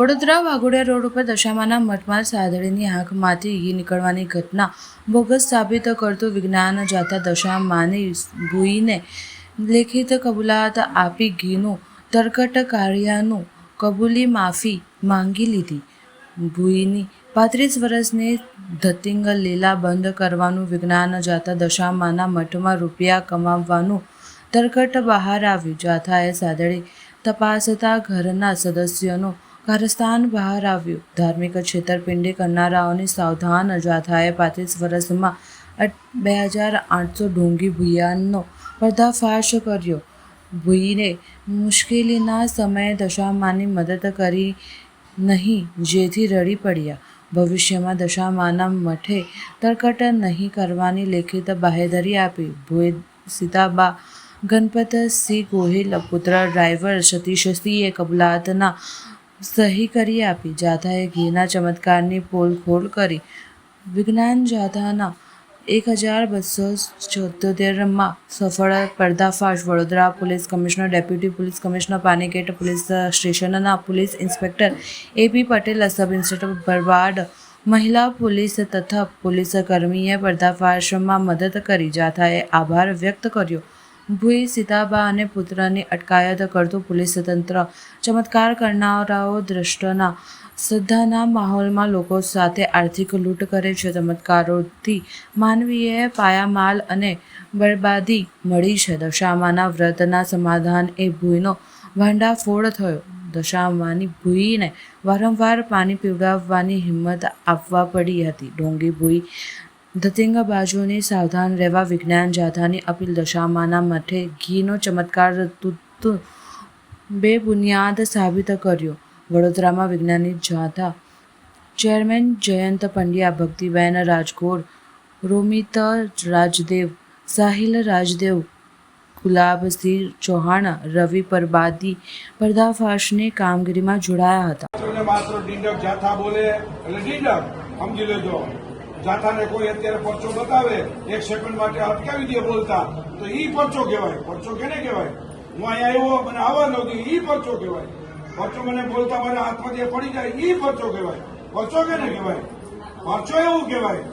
Vadodara Waghodia road ઉપર દશામાના મઠમાં સાદડીની આંખમાંથી ઘી નીકળવાની ઘટના બોગસ સાબિત કરતું વિજ્ઞાન જાતા દશામાની ભૂઈને લેખિત કબૂલાત આપી ઘીનું તરકટ કાર્યાનું કબૂલી માફી માંગી લીધી. ભૂઈની પાંત્રીસ વર્ષની ધતિંગ લીલા બંધ કરવાનું વિજ્ઞાન જાતા દશામાના મઠમાં રૂપિયા કમાવવાનું તરકટ બહાર આવ્યું. જાથાએ સાદડી તપાસતા ઘરના સદસ્યોનું કારસ્તાન બહાર આવ્યું. ધાર્મિક છેતરપિંડી કરનારાઓની સાવધાન અજાથાએ પાંત્રીસ વર્ષમાં બે હજાર આઠસો ઢોંગી ભૂયાનનો પર્દાફાશ કર્યો. ભૂઈને મુશ્કેલીના સમયે દશામાની મદદ કરી નહીં, જેથી રડી પડ્યા. ભવિષ્યમાં દશામાના મઠે તરકટ નહીં કરવાની લેખિત બાહેધરી આપી. ભોઈ સીતાબા ગણપત સિંહ ગોહિલ પુત્ર ડ્રાઈવર સતીશસિંહે કબૂલાતના સહી કરી આપી. જાથાએ ઘીના ચમત્કારની પોલખોલ કરી. વિજ્ઞાન જાથાના એક હજાર બસો ચોતોતેરમાં સફળ પર્દાફાશ. Vadodara police commissioner, deputy police commissioner Panigate police સ્ટેશનના police inspector AP Patel, sub inspector Barvad મહિલા પોલીસ તથા પોલીસ કર્મીએ પર્દાફાશમાં મદદ કરી. જાથાએ આભાર વ્યક્ત કર્યો. ભૂઈ, સીતાબા અને પુત્રની અટકાયત કરતું પોલીસ તંત્ર ચમત્કાર કરનારાઓ દ્રષ્ટના શ્રદ્ધાના માહોલમાં લોકો સાથે આર્થિક લૂંટ કરે છે. ચમત્કારોથી માનવીય પાયામાલ અને બરબાદી મળી છે. દશામાના વ્રતના સમાધાન એ ભૂઈનો ભાંડાફોડ થયો. દશામાની ભૂઈને વારંવાર પાણી પીવડાવવાની હિંમત આપવા પડી હતી. ડોંગી ભૂઈ ધતિંગ બાજુની સાવધાન રહેવા વિજ્ઞાન જાથાની અપીલ દશામાના મઠે ઘીનો ચમત્કાર તુતુ બેબુનિયાદ સાબિત કર્યો. વડોદરામાં વિજ્ઞાની જાથા ચેરમેન જયંત પંડ્યા, ભક્તિબેન રાજગોર, રોમિત રાજદેવ, સાહિલ રાજદેવ, ગુલાબસિંહ ચૌહાણ, રવિ પરબાદી પર્દાફાશની કામગીરીમાં જોડાયા હતા. માત્ર ડીંડક જાથા બોલે, એટલે ડીંડક સમજી લેજો. જાથાને કોઈ અત્યારે પરચો બતાવે, એક સેકન્ડ માટે અટકાવી દે બોલતા. તો ઈ પરચો કહેવાય. પરચો કેને કહેવાય? હું અહીંયા આવ્યો, મને આવવા નહોતી ઈ પરચો કહેવાય. પરચો મને બોલતા મારા હાથમાંથી પડી જાય, ઈ પરચો કહેવાય. પરચો કેને કહેવાય? પરચો એવું કહેવાય.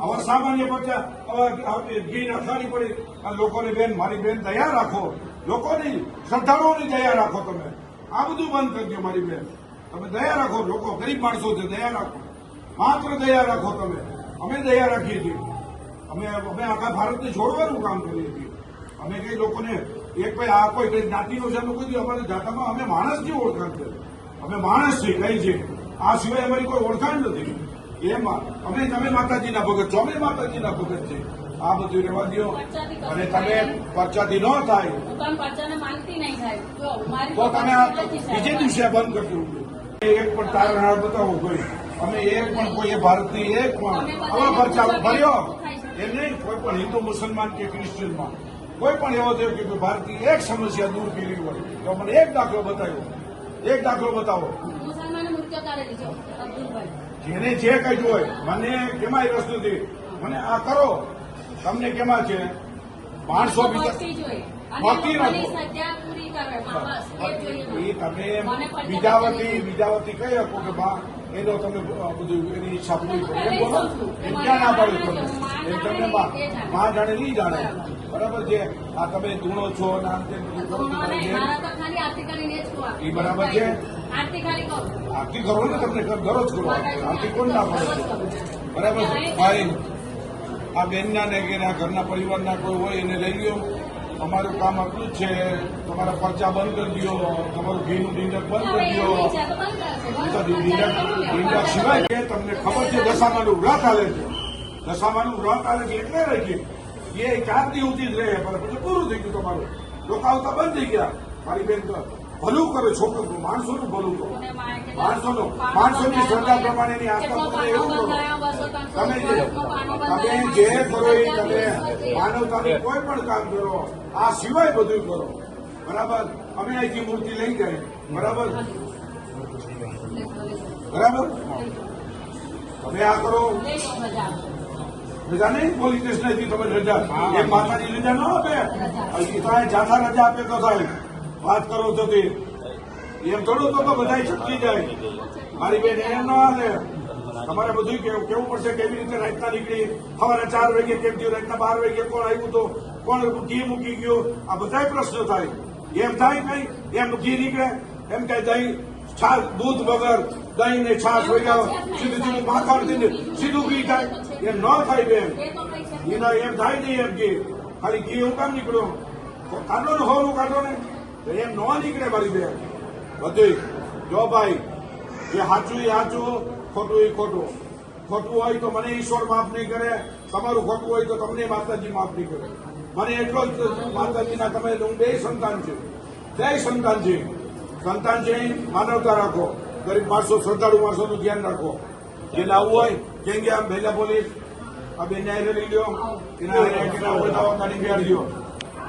હવે સામાન્ય પરચા હવે ઘી નખાણી પડી. આ લોકોની બેન, મારી બેન દયા રાખો. લોકોની શ્રદ્ધાળુઓની દયા રાખો તમે. આ બધું બંધ કરજો મારી બેન. તમે દયા રાખો. લોકો ગરીબ માણસો છે, દયા રાખો. માત્ર દયા રાખો તમે. અમે દયા રાખીએ છીએ. અમે અમે આખા ભારતને જોડવાનું કામ કરીએ છીએ. અમે કઈ લોકોને એક ભાઈ આ કોઈ કઈ જ્ઞાતિનો છે અમે કોઈ અમારી જાતામાં અમે માણસની ઓળખાણ છે. અમે માણસ છીએ કઈ છે? આ સિવાય અમારી કોઈ ઓળખાણ નથી. એમાં અમે તમે માતાજીના ભગત છો. અમે માતાજીના ભગત છે આ બધું રહેવા દો અને તમે પરચાથી ન થાય. તો તમે. બીજે દિવસે બંધ કરી દેવું એક પણ તારણ બતાવો કોઈ. અમે એક પણ કોઈ એ ભારતની એક પણ આવા પરચા ભર્યો. એમ નહીં કોઈ પણ હિન્દુ મુસલમાન કે ક્રિશ્ચિયનમાં કોઈ પણ એવો થયો કે ભારતની એક સમસ્યા દૂર કરી હોય તો મને એક દાખલો બતાવ્યો. એક દાખલો બતાવો. જેને જે કહ્યું હોય મને કેમાં રસ નથી. મને આ કરો. તમને કેમાં છે? માણસો બીજા ભક્તિ રાખો. એ તમે બીજાવતી બીજાવતી કહી શકો કે બા એનો તમે બધું એની ઈચ્છા પૂરી કરો એમ બોલો એમ ક્યાં ના પાડ્યું તમે એમ તમને મા જાણે નહીં જાણે. બરાબર છે? આ તમે ધૂણો છો ને તેમ બધું કરો તો. એ બરાબર છે? આરતી કરો. ને તમને દરરોજ કરો આરતી કોણ ના પડે? બરાબર છે? ભાઈ આ બેનના ને કે ઘરના પરિવારના કોઈ હોય એને લઈ લ્યો. અમારું કામ આટલું જ છે તમારા પરચા બંધ કરી દો તમારું ઘીનું ડીંડક બંધ કરી દો ડીંડક સિવાય કે તમને ખબર છે દશામાનું વ્રત હાલે છે. દશામાનું વ્રત હાલે છે એટલે ગયું એ ચાર દિવસથી જ રહે પણ પૂરું થઈ ગયું તમારું. લોકો આવતા બંધ થઈ ગયા મારી બેન તો. ભલું કરે છોકરો માણસોનું ભલું કરો. માણસોનો માણસોની શ્રદ્ધા પ્રમાણેની આસ્થા તમે એવું કરો. તમે જે તમે જે કરો એ તમે માનવતાનું કોઈ પણ કામ કરો આ સિવાય બધું કરો. બરાબર? અમે અહીંથી મૂર્તિ લઈ જાય. બરાબર? બરાબર? તમે આ કરો. રજા નહીં? પોલીસ સ્ટેશન તમે રજા. એ માતાની રજા ન આપે? એ તો જાથા રજા આપે તો થાય. વાત કરો છો તે. એમ થોડું તો બધા છટકી જાય. મારી બેન એમ ન હાલે. તમારે બધું કેવું કેવું પડશે કેવી રીતે રાતના નીકળી? સવારે ચાર વાગે કેમ થયું? રાતના બાર વાગે કોણ આવ્યું તો? કોણ ઘી મૂકી ગયો? આ બધા પ્રશ્નો થાય. એમ થાય કઈ? એમ ઘી નીકળે? એમ કે દહીં છાશ દૂધ વગર દહીં ને છાશ વગર સીધું સીધું માખણ થઈને સીધું ઘી થાય. એમ ન થાય બેન. એના એમ થાય નહીં એમ ઘી ખાલી ઘી હું કામ નીકળ્યો? કાઢો ને હોરું કાઢો ને. તો એમ ન નીકળે મારી બેન. બધું જો ભાઈ, જે સાચું એ સાચું ખોટું એ ખોટું. ખોટું હોય તો મને ઈશ્વર માફ નહીં કરે, તમારું ખોટું હોય તો તમને માતાજી માફ નહીં કરે. મને એટલો જ માતાજીના તમે હું બે સંતાન છે. જય સંતાન છે. સંતાન છે માનવતા રાખો. ગરીબ માણસો, શ્રદ્ધાળુ માણસોનું ધ્યાન રાખો. જેને આવવું હોય, કેમ કે આમ ભેલા પોલીસ. આ બેન લઈ લ્યો. એના હારે કેટલા હોય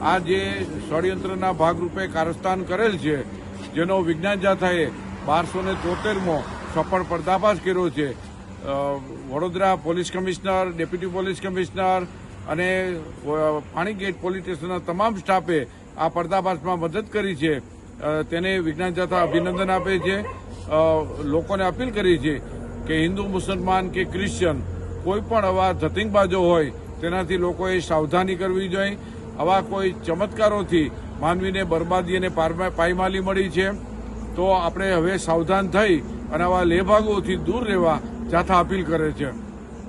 આ જે ષડયંત્રના ભાગરૂપે કારસ્તાન કરેલ છે, જેનો વિજ્ઞાન જાથાએ બારસો ને તોતેરમો સફળ પર્દાફાશ કર્યો છે. Vadodara police commissioner, deputy police commissioner અને પાણીગેટ પોલીસ સ્ટેશનના તમામ સ્ટાફે આ પર્દાફાશમાં મદદ કરી છે. તેને વિજ્ઞાન જાથા અભિનંદન આપે છે. લોકોને અપીલ કરી છે કે હિન્દુ, મુસલમાન કે ક્રિશ્ચન કોઈ પણ આવા ધતિંગબાજો હોય, તેનાથી લોકોએ સાવધાની કરવી જોઈએ. આવા કોઈ ચમત્કારોથી માનવીને બરબાદી અને પાયમાલી મળી છે, તો આપણે હવે સાવધાન થઈ અને આવા લેભાગોથી દૂર રહેવા જાથા અપીલ કરે છે.